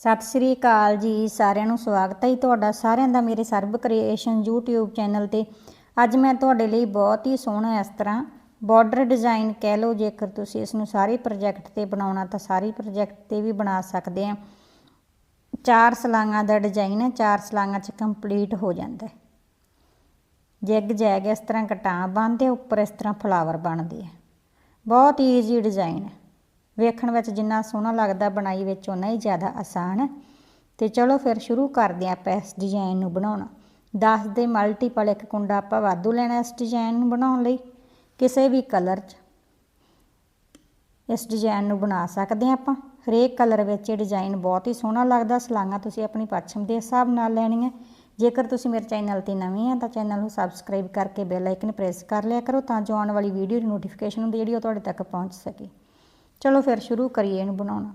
ਸਤਿ ਸ੍ਰੀ ਅਕਾਲ ਜੀ, ਸਾਰਿਆਂ ਨੂੰ ਸਵਾਗਤ ਹੈ ਜੀ ਤੁਹਾਡਾ, ਸਾਰਿਆਂ ਦਾ ਮੇਰੇ ਸਰਬ ਕ੍ਰੀਏਸ਼ਨ YouTube ਚੈਨਲ ਤੇ। ਅੱਜ ਮੈਂ ਤੁਹਾਡੇ ਲਈ ਬਹੁਤ ਹੀ ਸੋਹਣਾ ਇਸ ਤਰ੍ਹਾਂ ਬਾਰਡਰ ਡਿਜ਼ਾਈਨ ਕਹਿ ਲਓ, ਜੇਕਰ ਤੁਸੀਂ ਇਸ ਨੂੰ ਸਾਰੇ ਪ੍ਰੋਜੈਕਟ ਤੇ ਬਣਾਉਣਾ ਤਾਂ ਸਾਰੇ ਪ੍ਰੋਜੈਕਟ ਤੇ ਵੀ ਬਣਾ ਸਕਦੇ ਆ। ਚਾਰ ਸਲਾਂਗਾਂ ਦਾ ਡਿਜ਼ਾਈਨ ਹੈ, ਚਾਰ ਸਲਾਂਗਾਂ 'ਚ ਕੰਪਲੀਟ ਹੋ ਜਾਂਦਾ ਹੈ। ਜਿਗ ਜੈਗ ਇਸ ਤਰ੍ਹਾਂ ਕਟਾਂ ਬਣਦੇ ਉੱਪਰ ਇਸ ਤਰ੍ਹਾਂ ਫਲਾਵਰ ਬਣਦੇ ਆ। ਬਹੁਤ ਈਜ਼ੀ ਡਿਜ਼ਾਈਨ ਹੈ। ਵੇਖਣ ਵਿੱਚ ਜਿੰਨਾ ਸੋਹਣਾ ਲੱਗਦਾ ਬਣਾਈ ਵਿੱਚ ਉਨਾ ਹੀ ਜ਼ਿਆਦਾ ਆਸਾਨ ਹੈ। ਤੇ ਚਲੋ ਫਿਰ ਸ਼ੁਰੂ ਕਰਦੇ ਹਾਂ ਆਪਾਂ ਇਸ ਡਿਜ਼ਾਈਨ ਨੂੰ ਬਣਾਉਣਾ। 10 ਦੇ ਮਲਟੀਪਲ ਇੱਕ ਕੁੰਡਾ ਆਪਾਂ ਵਾਧੂ ਲੈਣਾ ਇਸ ਡਿਜ਼ਾਈਨ ਨੂੰ ਬਣਾਉਣ ਲਈ। ਕਿਸੇ ਵੀ ਕਲਰ 'ਚ ਇਸ ਡਿਜ਼ਾਈਨ ਨੂੰ ਬਣਾ ਸਕਦੇ ਹਾਂ ਆਪਾਂ। ਹਰੇਕ ਕਲਰ ਵਿੱਚ ਇਹ ਡਿਜ਼ਾਈਨ ਬਹੁਤ ਹੀ ਸੋਹਣਾ ਲੱਗਦਾ ਸਲਾਂਗਾ ਤੁਸੀਂ ਆਪਣੀ ਪਛਮ ਦੇ ਹਿਸਾਬ ਨਾਲ ਲੈਣੀਆਂ। ਜੇਕਰ ਤੁਸੀਂ ਮੇਰੇ ਚੈਨਲ ਤੇ ਨਵੇਂ ਆ, ਤਾਂ ਚੈਨਲ ਨੂੰ ਸਬਸਕ੍ਰਾਈਬ ਕਰਕੇ ਬੈਲ ਆਈਕਨ ਪ੍ਰੈਸ ਕਰ ਲਿਆ ਕਰੋ, ਤਾਂ ਜੋ ਆਉਣ ਵਾਲੀ ਵੀਡੀਓ ਦੀ ਨੋਟੀਫਿਕੇਸ਼ਨ ਹੁੰਦੀ ਜਿਹੜੀ ਉਹ ਤੁਹਾਡੇ ਤੱਕ ਪਹੁੰਚ ਸਕੇ। ਚਲੋ ਫਿਰ ਸ਼ੁਰੂ ਕਰੀਏ ਇਹਨੂੰ ਬਣਾਉਣਾ।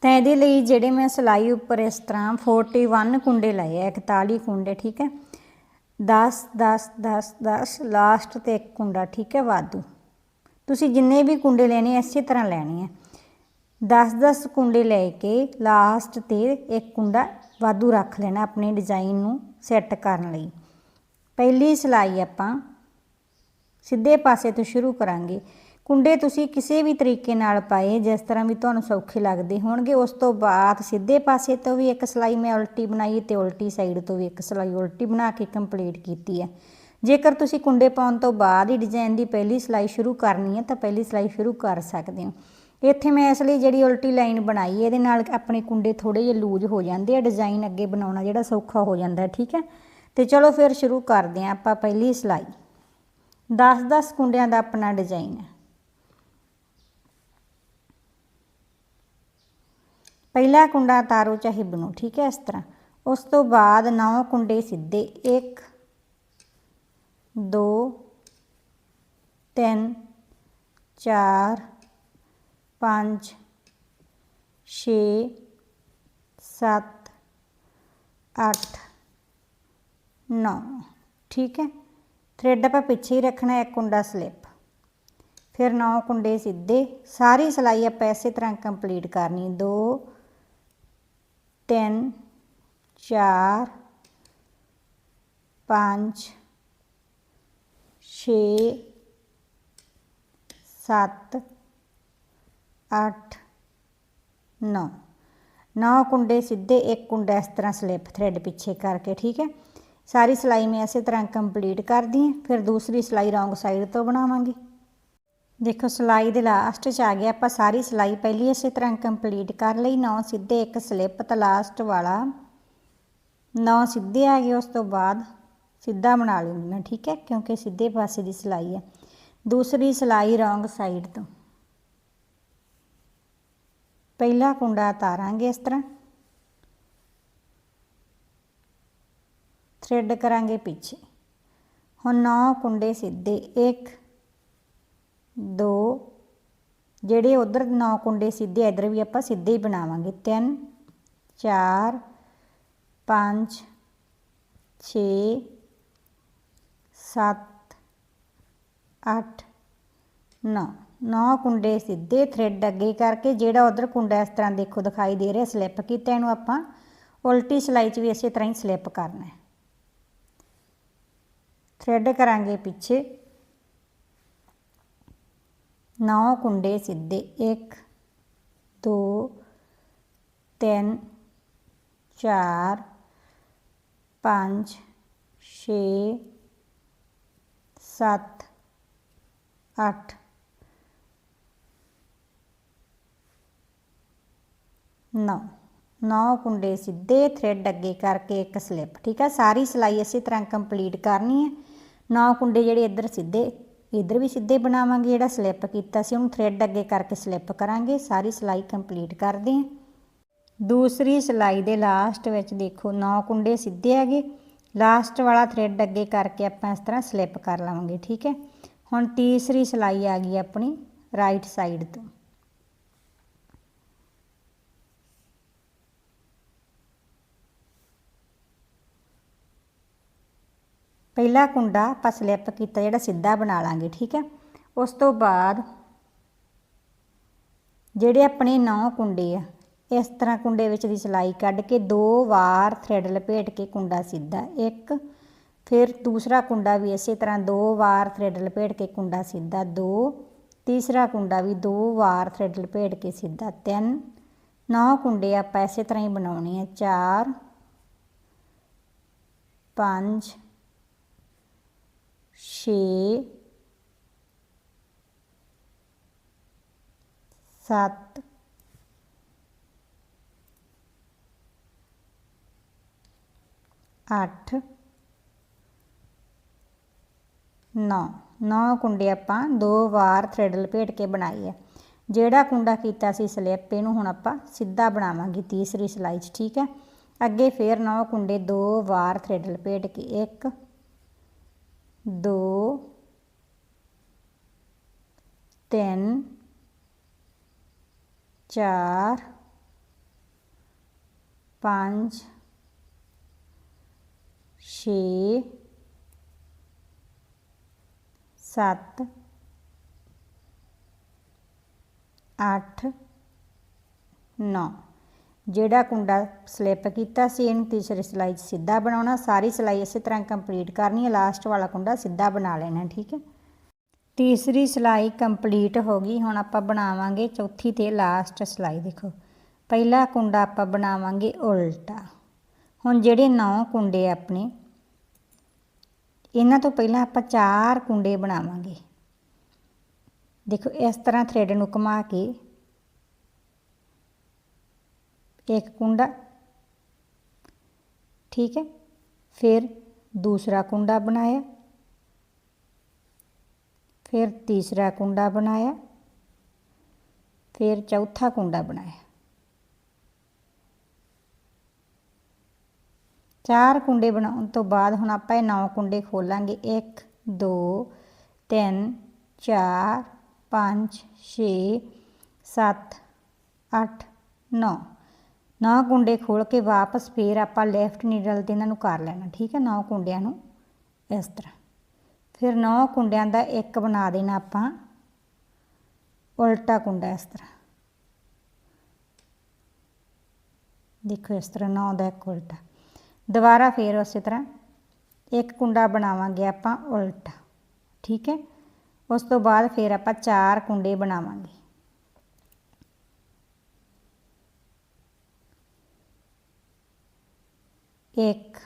ਤਾਂ ਇਹਦੇ ਲਈ ਜਿਹੜੇ ਮੈਂ ਸਿਲਾਈ ਉੱਪਰ ਇਸ ਤਰ੍ਹਾਂ 41 ਕੁੰਡੇ ਲਏ ਆ 41 ਕੁੰਡੇ, ਠੀਕ ਹੈ? 10 10 10 10 ਲਾਸਟ ਤੇ ਇੱਕ ਕੁੰਡਾ, ਠੀਕ ਹੈ, ਵਾਧੂ। ਤੁਸੀਂ ਜਿੰਨੇ ਵੀ ਕੁੰਡੇ ਲੈਣੇ ਇਸੇ ਤਰ੍ਹਾਂ ਲੈਣੇ ਆ। 10-10 ਕੁੰਡੇ ਲੈ ਕੇ ਲਾਸਟ ਤੇ ਇੱਕ ਕੁੰਡਾ ਵਾਧੂ ਰੱਖ ਲੈਣਾ ਆਪਣੇ ਡਿਜ਼ਾਈਨ ਨੂੰ ਸੈੱਟ ਕਰਨ ਲਈ। ਪਹਿਲੀ ਸਿਲਾਈ ਆਪਾਂ ਸਿੱਧੇ ਪਾਸੇ ਤੋਂ ਸ਼ੁਰੂ ਕਰਾਂਗੇ। ਕੁੰਡੇ ਤੁਸੀਂ ਕਿਸੇ ਵੀ ਤਰੀਕੇ ਨਾਲ ਪਾਏ, ਜਿਸ ਤਰ੍ਹਾਂ ਵੀ ਤੁਹਾਨੂੰ ਸੌਖੇ ਲੱਗਦੇ ਹੋਣਗੇ, ਉਸ ਤੋਂ ਬਾਅਦ ਸਿੱਧੇ ਪਾਸੇ ਤੋਂ ਵੀ ਇੱਕ ਸਿਲਾਈ ਮੈਂ ਉਲਟੀ ਬਣਾਈ ਤੇ ਉਲਟੀ ਸਾਈਡ ਤੋਂ ਵੀ ਇੱਕ ਸਿਲਾਈ ਉਲਟੀ ਬਣਾ ਕੇ ਕੰਪਲੀਟ ਕੀਤੀ ਹੈ। ਜੇਕਰ ਤੁਸੀਂ ਕੁੰਡੇ ਪਾਉਣ ਤੋਂ ਬਾਅਦ ਹੀ ਡਿਜ਼ਾਈਨ ਦੀ ਪਹਿਲੀ ਸਿਲਾਈ ਸ਼ੁਰੂ ਕਰਨੀ ਹੈ, ਤਾਂ ਪਹਿਲੀ ਸਿਲਾਈ ਸ਼ੁਰੂ ਕਰ ਸਕਦੇ ਹੋ। ਇੱਥੇ ਮੈਂ ਇਸ ਲਈ ਜਿਹੜੀ ਉਲਟੀ ਲਾਈਨ ਬਣਾਈ, ਇਹਦੇ ਨਾਲ ਆਪਣੇ ਕੁੰਡੇ ਥੋੜੇ ਜਿਹਾ ਲੂਜ਼ ਹੋ ਜਾਂਦੇ ਆ ਡਿਜ਼ਾਈਨ ਅੱਗੇ ਬਣਾਉਣਾ ਜਿਹੜਾ ਸੌਖਾ ਹੋ ਜਾਂਦਾ, ਠੀਕ ਹੈ? ਤੇ ਚਲੋ ਫਿਰ ਸ਼ੁਰੂ ਕਰਦੇ ਹਾਂ ਆਪਾਂ ਪਹਿਲੀ ਸਿਲਾਈ। 10-10 ਕੁੰਡਿਆਂ ਦਾ ਆਪਣਾ ਡਿਜ਼ਾਈਨ ਹੈ। ਪਹਿਲਾ ਕੁੰਡਾ ਤਾਰੋ ਚਾਹੇ ਬਣੋ ਠੀਕ ਹੈ ਇਸ ਤਰ੍ਹਾਂ। ਉਸ ਤੋਂ ਬਾਅਦ ਨੌ ਕੁੰਡੇ ਸਿੱਧੇ 1 2 3 4 5 6 7 8 9 ਠੀਕ ਹੈ। ਥ੍ਰੈਡ ਆਪਾਂ ਪਿੱਛੇ ਹੀ ਰੱਖਣਾ, ਇੱਕ ਕੁੰਡਾ ਸਲਿੱਪ। ਫਿਰ ਨੌ ਕੁੰਡੇ ਸਿੱਧੇ, ਸਾਰੀ ਸਿਲਾਈ ਆਪਾਂ ਇਸੇ ਤਰ੍ਹਾਂ ਕੰਪਲੀਟ ਕਰਨੀ 2 3 4 5 6 7 8 9 ਨੌ ਕੁੰਡੇ ਸਿੱਧੇ ਇੱਕ ਕੁੰਡਾ ਇਸ ਤਰ੍ਹਾਂ ਸਲਿੱਪ ਥ੍ਰੈਡ ਪਿੱਛੇ ਕਰਕੇ ਠੀਕ ਹੈ ਸਾਰੀ ਸਿਲਾਈ ਮੈਂ ਇਸੇ ਤਰ੍ਹਾਂ ਕੰਪਲੀਟ ਕਰਦੀ ਹਾਂ ਫਿਰ ਦੂਸਰੀ ਸਿਲਾਈ ਰੌਂਗ ਸਾਈਡ ਤੋਂ ਬਣਾਵਾਂਗੇ ਦੇਖੋ, ਸਿਲਾਈ ਦੇ ਲਾਸਟ 'ਚ ਆ ਗਿਆ, ਆਪਾਂ ਸਾਰੀ ਸਿਲਾਈ ਪਹਿਲੀ ਇਸੇ ਤਰ੍ਹਾਂ ਕੰਪਲੀਟ ਕਰ ਲਈ, ਨੌ ਸਿੱਧੇ, ਇੱਕ ਸਲਿੱਪ ਤਾਂ ਲਾਸਟ ਵਾਲਾ। ਨੌ ਸਿੱਧੇ ਆ ਗਏ, ਉਸ ਤੋਂ ਬਾਅਦ ਸਿੱਧਾ ਬਣਾ ਲੂੰਗੀ ਮੈਂ ਠੀਕ ਹੈ, ਕਿਉਂਕਿ ਸਿੱਧੇ ਪਾਸੇ ਦੀ ਸਿਲਾਈ ਹੈ। ਦੂਸਰੀ ਸਿਲਾਈ ਰੌਂਗ ਸਾਈਡ ਤੋਂ। ਪਹਿਲਾ ਕੁੰਡਾ ਤਾਰਾਂਗੇ ਇਸ ਤਰ੍ਹਾਂ। ਥ੍ਰੈਡ ਕਰਾਂਗੇ ਪਿੱਛੇ। ਹੁਣ ਨੌ ਕੁੰਡੇ ਸਿੱਧੇ 1 2 ਜਿਹੜੇ ਉਧਰ ਨੌ ਕੁੰਡੇ ਸਿੱਧੇ ਇਧਰ ਵੀ ਆਪਾਂ ਸਿੱਧੇ ਹੀ ਬਣਾਵਾਂਗੇ। 3 4 5 6 7 8 9 ਨੌ ਕੁੰਡੇ ਸਿੱਧੇ ਥ੍ਰੈਡ ਅੱਗੇ ਕਰਕੇ ਜਿਹੜਾ ਉਧਰ ਕੁੰਡਾ ਇਸ ਤਰ੍ਹਾਂ ਦੇਖੋ ਦਿਖਾਈ ਦੇ ਰਿਹਾ ਸਲਿੱਪ ਕੀਤਾ, ਇਹਨੂੰ ਆਪਾਂ ਉਲਟੀ ਸਿਲਾਈ 'ਚ ਵੀ ਇਸੇ ਤਰ੍ਹਾਂ ਹੀ ਸਲਿੱਪ ਕਰਨਾ ਹੈ। ਥ੍ਰੈਡ ਕਰਾਂਗੇ ਪਿੱਛੇ। ਨੌ ਕੁੰਡੇ ਸਿੱਧੇ। 1 2 3 4 5 6 7 8 9 ਨੌ ਕੁੰਡੇ ਸਿੱਧੇ ਥ੍ਰੈਡ ਅੱਗੇ ਕਰਕੇ ਇੱਕ ਸਲਿੱਪ ਠੀਕ ਆ? ਸਾਰੀ ਸਿਲਾਈ ਇਸੇ ਤਰ੍ਹਾਂ ਕੰਪਲੀਟ ਕਰਨੀ ਹੈ। ਨੌ ਕੁੰਡੇ ਜਿਹੜੇ ਇੱਧਰ ਸਿੱਧੇ ਇੱਧਰ ਵੀ ਸਿੱਧੇ ਬਣਾਵਾਂਗੇ ਜਿਹੜਾ ਸਲਿੱਪ ਕੀਤਾ ਸੀ, ਉਹਨੂੰ ਥ੍ਰੈਡ ਅੱਗੇ ਕਰਕੇ ਸਲਿੱਪ ਕਰਾਂਗੇ, ਸਾਰੀ ਸਿਲਾਈ ਕੰਪਲੀਟ ਕਰਦੇ ਹਾਂ। ਦੂਸਰੀ ਸਿਲਾਈ ਦੇ ਲਾਸਟ ਵਿੱਚ ਦੇਖੋ, ਨੌ ਕੁੰਡੇ ਸਿੱਧੇ ਹੈਗੇ। ਲਾਸਟ ਵਾਲਾ ਥ੍ਰੈਡ ਅੱਗੇ ਕਰਕੇ ਆਪਾਂ ਇਸ ਤਰ੍ਹਾਂ ਸਲਿੱਪ ਕਰ ਲਵਾਂਗੇ, ਠੀਕ ਹੈ। ਹੁਣ ਤੀਸਰੀ ਸਿਲਾਈ ਆ ਗਈ ਆਪਣੀ ਰਾਈਟ ਸਾਈਡ ਤੋਂ। ਪਹਿਲਾ ਕੁੰਡਾ ਆਪਾਂ ਸਲਿੱਪ ਕੀਤਾ, ਜਿਹੜਾ ਸਿੱਧਾ ਬਣਾ ਲਾਂਗੇ, ਠੀਕ ਹੈ? ਉਸ ਤੋਂ ਬਾਅਦ ਜਿਹੜੇ ਆਪਣੇ ਨੌ ਕੁੰਡੇ ਆ, ਇਸ ਤਰ੍ਹਾਂ ਕੁੰਡੇ ਵਿੱਚ ਦੀ ਸਿਲਾਈ ਕੱਢ ਕੇ ਦੋ ਵਾਰ ਥ੍ਰੈਡ ਲਪੇਟ ਕੇ ਕੁੰਡਾ ਸਿੱਧਾ, ਇੱਕ, ਫਿਰ ਦੂਸਰਾ ਕੁੰਡਾ ਵੀ ਇਸੇ ਤਰ੍ਹਾਂ ਦੋ ਵਾਰ ਥ੍ਰੈਡ ਲਪੇਟ ਕੇ ਕੁੰਡਾ ਸਿੱਧਾ, ਦੋ, ਤੀਸਰਾ ਕੁੰਡਾ ਵੀ ਦੋ ਵਾਰ ਥ੍ਰੈਡ ਲਪੇਟ ਕੇ ਸਿੱਧਾ, ਤਿੰਨ, ਨੌ ਕੁੰਡੇ ਆਪਾਂ ਇਸੇ ਤਰ੍ਹਾਂ ਹੀ ਬਣਾਉਣੇ ਆ, ਚਾਰ, ਪੰਜ ਛੇ ਸੱਤ ਅੱਠ ਨੌ ਨੌ ਕੁੰਡੇ ਆਪਾਂ ਦੋ ਵਾਰ ਥ੍ਰੈਡ ਲਪੇਟ ਕੇ ਬਣਾਈ ਹੈ ਜਿਹੜਾ ਕੁੰਡਾ ਕੀਤਾ ਸੀ ਸਲਿੱਪ ਇਹਨੂੰ ਹੁਣ ਆਪਾਂ ਸਿੱਧਾ ਬਣਾਵਾਂਗੇ ਤੀਸਰੀ ਸਲਾਈ 'ਚ ਠੀਕ ਹੈ ਅੱਗੇ ਫੇਰ ਨੌ ਕੁੰਡੇ ਦੋ ਵਾਰ ਥ੍ਰੈਡ ਲਪੇਟ ਕੇ ਇੱਕ ਦੋ ਤਿੰਨ ਚਾਰ ਪੰਜ ਛੇ ਸੱਤ ਅੱਠ ਨੌ। ਜਿਹੜਾ ਕੁੰਡਾ ਸਲਿੱਪ ਕੀਤਾ ਸੀ, ਇਹਨੂੰ ਤੀਸਰੀ ਸਿਲਾਈ 'ਚ ਸਿੱਧਾ ਬਣਾਉਣਾ, ਸਾਰੀ ਸਿਲਾਈ ਇਸੇ ਤਰ੍ਹਾਂ ਕੰਪਲੀਟ ਕਰਨੀ ਹੈ ਲਾਸਟ ਵਾਲਾ ਕੁੰਡਾ ਸਿੱਧਾ ਬਣਾ ਲੈਣਾ, ਠੀਕ ਹੈ। ਤੀਸਰੀ ਸਿਲਾਈ ਕੰਪਲੀਟ ਹੋ ਗਈ, ਹੁਣ ਆਪਾਂ ਬਣਾਵਾਂਗੇ ਚੌਥੀ ਤੇ ਲਾਸਟ ਸਿਲਾਈ, ਦੇਖੋ। ਪਹਿਲਾ ਕੁੰਡਾ ਆਪਾਂ ਬਣਾਵਾਂਗੇ ਉਲਟਾ। ਹੁਣ ਜਿਹੜੇ ਨੌ ਕੁੰਡੇ ਆਪਣੇ, ਇਹਨਾਂ ਤੋਂ ਪਹਿਲਾਂ ਆਪਾਂ ਚਾਰ ਕੁੰਡੇ ਬਣਾਵਾਂਗੇ। ਦੇਖੋ, ਇਸ ਤਰ੍ਹਾਂ ਥ੍ਰੈਡ ਨੂੰ ਘੁਮਾ ਕੇ ਇੱਕ ਕੁੰਡਾ ਠੀਕ ਹੈ ਫਿਰ ਦੂਸਰਾ ਕੁੰਡਾ ਬਣਾਇਆ ਫਿਰ ਤੀਸਰਾ ਕੁੰਡਾ ਬਣਾਇਆ ਫਿਰ ਚੌਥਾ ਕੁੰਡਾ ਬਣਾਇਆ ਚਾਰ ਕੁੰਡੇ ਬਣਾਉਣ ਤੋਂ ਬਾਅਦ ਹੁਣ ਆਪਾਂ ਇਹ ਨੌ ਕੁੰਡੇ ਖੋਲਾਂਗੇ 1 2 3 4 5 6 7 8 9 ਨੌ ਕੁੰਡੇ ਖੋਲ ਕੇ ਵਾਪਸ ਫੇਰ ਆਪਾਂ ਲੈਫਟ ਨੀਡਲ ਤੇ ਇਹਨਾਂ ਨੂੰ ਕਰ ਲੈਣਾ, ਠੀਕ ਹੈ, ਨੌ ਕੁੰਡਿਆਂ ਨੂੰ ਇਸ ਤਰ੍ਹਾਂ। ਫਿਰ ਨੌ ਕੁੰਡਿਆਂ ਦਾ ਇੱਕ ਬਣਾ ਦੇਣਾ ਆਪਾਂ, ਉਲਟਾ ਕੁੰਡਾ ਇਸ ਤਰ੍ਹਾਂ। ਦੇਖੋ ਇਸ ਤਰ੍ਹਾਂ ਨੌ ਦਾ ਇੱਕ ਉਲਟਾ। ਦੁਬਾਰਾ ਫੇਰ ਉਸੇ ਤਰ੍ਹਾਂ ਇੱਕ ਕੁੰਡਾ ਬਣਾਵਾਂਗੇ ਆਪਾਂ ਉਲਟਾ, ਠੀਕ ਹੈ। ਉਸ ਤੋਂ ਬਾਅਦ ਫੇਰ ਆਪਾਂ ਚਾਰ ਕੁੰਡੇ ਬਣਾਵਾਂਗੇ। ਇੱਕ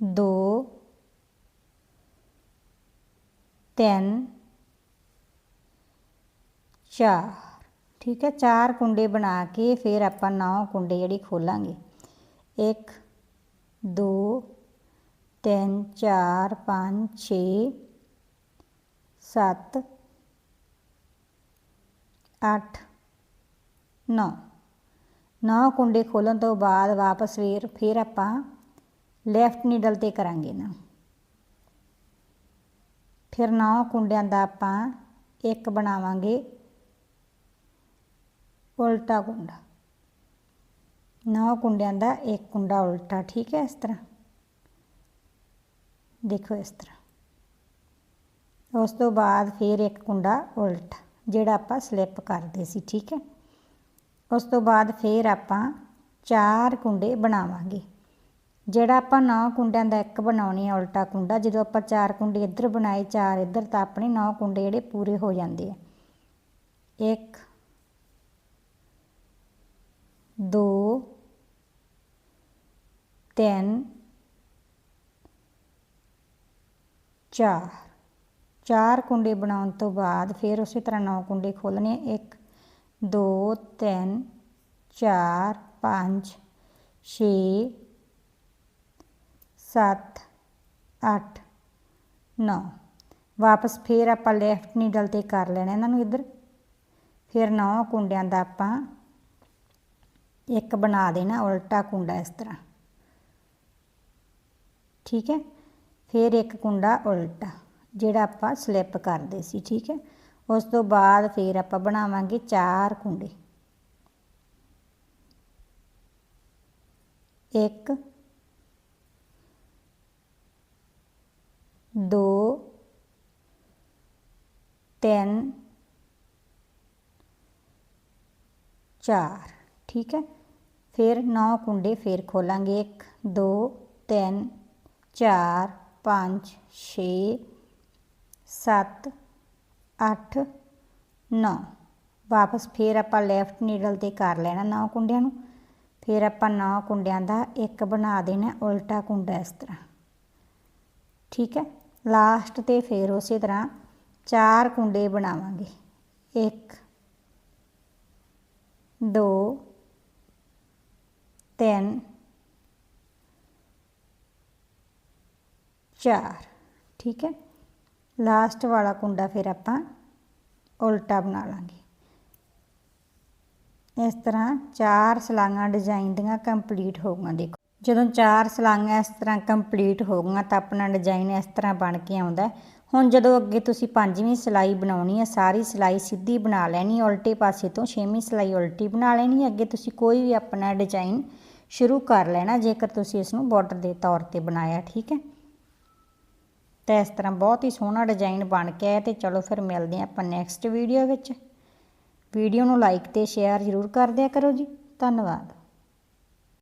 ਦੋ ਤਿੰਨ ਚਾਰ ਠੀਕ ਹੈ ਚਾਰ ਕੁੰਡੇ ਬਣਾ ਕੇ ਫਿਰ ਆਪਾਂ ਨੌ ਕੁੰਡੇ ਜਿਹੜੀ ਖੋਲਾਂਗੇ 1 2 3 4 5 6 7 8 9 ਨੌ ਕੁੰਡੇ ਖੋਲਣ ਤੋਂ ਬਾਅਦ ਵਾਪਸ ਫੇਰ, ਫਿਰ ਆਪਾਂ ਲੈਫਟ ਨੀਡਲ ਤੇ ਕਰਾਂਗੇ ਨਾ। ਫਿਰ ਨੌ ਕੁੰਡਿਆਂ ਦਾ ਆਪਾਂ ਇੱਕ ਬਣਾਵਾਂਗੇ ਉਲਟਾ ਕੁੰਡਾ। ਨੌ ਕੁੰਡਿਆਂ ਦਾ ਇੱਕ ਕੁੰਡਾ ਉਲਟਾ, ਠੀਕ ਹੈ ਇਸ ਤਰ੍ਹਾਂ। ਦੇਖੋ ਇਸ ਤਰ੍ਹਾਂ। ਉਸ ਤੋਂ ਬਾਅਦ ਫਿਰ ਇੱਕ ਕੁੰਡਾ ਉਲਟਾ, ਜਿਹੜਾ ਆਪਾਂ ਸਲਿੱਪ ਕਰਦੇ ਸੀ, ਠੀਕ ਹੈ। ਉਸ ਤੋਂ ਬਾਅਦ ਫਿਰ ਆਪਾਂ ਚਾਰ ਕੁੰਡੇ ਬਣਾਵਾਂਗੇ। ਜਿਹੜਾ ਆਪਾਂ ਨੌ ਕੁੰਡਿਆਂ ਦਾ ਇੱਕ ਬਣਾਉਣੀ ਹੈ ਉਲਟਾ ਕੁੰਡਾ, ਜਦੋਂ ਆਪਾਂ ਚਾਰ ਕੁੰਡੇ ਇੱਧਰ ਬਣਾਏ, ਚਾਰ ਇੱਧਰ, ਤਾਂ ਆਪਣੇ ਨੌ ਕੁੰਡੇ ਜਿਹੜੇ ਪੂਰੇ ਹੋ ਜਾਂਦੇ ਆ। ਇੱਕ, ਦੋ, ਤਿੰਨ, ਚਾਰ। ਚਾਰ ਕੁੰਡੇ ਬਣਾਉਣ ਤੋਂ ਬਾਅਦ ਫਿਰ ਉਸੇ ਤਰ੍ਹਾਂ ਨੌ ਕੁੰਡੇ ਖੋਲਣੇ ਇੱਕ ਦੋ, ਤਿੰਨ, ਚਾਰ, ਪੰਜ, ਛੇ, ਸੱਤ, ਅੱਠ, ਨੌ। ਵਾਪਸ ਫੇਰ ਆਪਾਂ ਲੈਫਟ ਨੀਡਲ ਤੇ ਕਰ ਲੈਣਾ ਇਹਨਾਂ ਨੂੰ ਇੱਧਰ। ਫਿਰ ਨੌ ਕੁੰਡਿਆਂ ਦਾ ਆਪਾਂ ਇੱਕ ਬਣਾ ਦੇਣਾ, ਉਲਟਾ ਕੁੰਡਾ ਇਸ ਤਰ੍ਹਾਂ। ਠੀਕ ਹੈ? ਫਿਰ ਇੱਕ ਕੁੰਡਾ ਉਲਟਾ, ਜਿਹੜਾ ਆਪਾਂ ਸਲਿੱਪ ਕਰਦੇ ਸੀ, ਠੀਕ ਹੈ? ਉਸ ਤੋਂ ਬਾਅਦ ਫਿਰ ਆਪਾਂ ਬਣਾਵਾਂਗੇ ਚਾਰ ਕੁੰਡੇ। ਇੱਕ, ਦੋ, ਤਿੰਨ, ਚਾਰ। ਠੀਕ ਹੈ? ਫਿਰ ਨੌ ਕੁੰਡੇ ਫਿਰ ਖੋਲਾਂਗੇ। 1 2 3 4 5 6 7 8 9 ਵਾਪਸ ਫਿਰ ਆਪਾਂ ਲੈਫਟ ਨੀਡਲ ਤੇ ਕਰ ਲੈਣਾ 9 ਕੁੰਡਿਆਂ ਨੂੰ। ਫਿਰ ਆਪਾਂ 9 ਕੁੰਡਿਆਂ ਦਾ ਇੱਕ ਬਣਾ ਦੇਣਾ, ਉਲਟਾ ਕੁੰਡਾ ਇਸ ਤਰ੍ਹਾਂ। ਠੀਕ ਹੈ? ਲਾਸਟ ਤੇ ਫਿਰ ਉਸੇ ਤਰ੍ਹਾਂ ਚਾਰ ਕੁੰਡੇ ਬਣਾਵਾਂਗੇ। 1 2 3 4 ਠੀਕ ਹੈ? ਲਾਸਟ ਵਾਲਾ ਕੁੰਡਾ ਫਿਰ ਆਪਾਂ ਉਲਟਾ ਬਣਾ ਲਾਂਗੇ। ਇਸ ਤਰ੍ਹਾਂ ਚਾਰ ਸਲਾਈਆਂ ਡਿਜ਼ਾਈਨ ਦੀਆਂ ਕੰਪਲੀਟ ਹੋ ਗਈਆਂ ਦੇਖੋ। ਜਦੋਂ ਚਾਰ ਸਲਾਈਆਂ ਇਸ ਤਰ੍ਹਾਂ ਕੰਪਲੀਟ ਹੋ ਗਈਆਂ ਤਾਂ ਆਪਣਾ ਡਿਜ਼ਾਈਨ ਇਸ ਤਰ੍ਹਾਂ ਬਣ ਕੇ ਆਉਂਦਾ ਹੁਣ ਜਦੋਂ ਅੱਗੇ ਤੁਸੀਂ ਪੰਜਵੀਂ ਸਲਾਈ ਬਣਾਉਣੀ ਹੈ, ਸਾਰੀ ਸਲਾਈ ਸਿੱਧੀ ਬਣਾ ਲੈਣੀ, ਉਲਟੇ ਪਾਸੇ ਤੋਂ ਛੇਵੀਂ ਸਲਾਈ ਉਲਟੀ ਬਣਾ ਲੈਣੀ, ਅੱਗੇ ਤੁਸੀਂ ਕੋਈ ਵੀ ਆਪਣਾ ਡਿਜ਼ਾਈਨ ਸ਼ੁਰੂ ਕਰ ਲੈਣਾ, ਜੇਕਰ ਤੁਸੀਂ ਇਸ ਨੂੰ ਬਾਰਡਰ ਦੇ ਤੌਰ ਤੇ ਬਣਾਇਆ, ਠੀਕ ਹੈ। ਤਾਂ ਇਸ ਤਰ੍ਹਾਂ ਬਹੁਤ ਹੀ ਸੋਹਣਾ ਡਿਜ਼ਾਈਨ ਬਣ ਕੇ ਆਇਆ ਤੇ ਚਲੋ ਫਿਰ ਮਿਲਦੇ ਹਾਂ ਆਪਾਂ ਨੈਕਸਟ ਵੀਡੀਓ ਵਿੱਚ। ਵੀਡੀਓ ਨੂੰ ਲਾਈਕ ਤੇ ਸ਼ੇਅਰ ਜ਼ਰੂਰ ਕਰ ਦਿਆ ਕਰੋ ਜੀ। ਧੰਨਵਾਦ।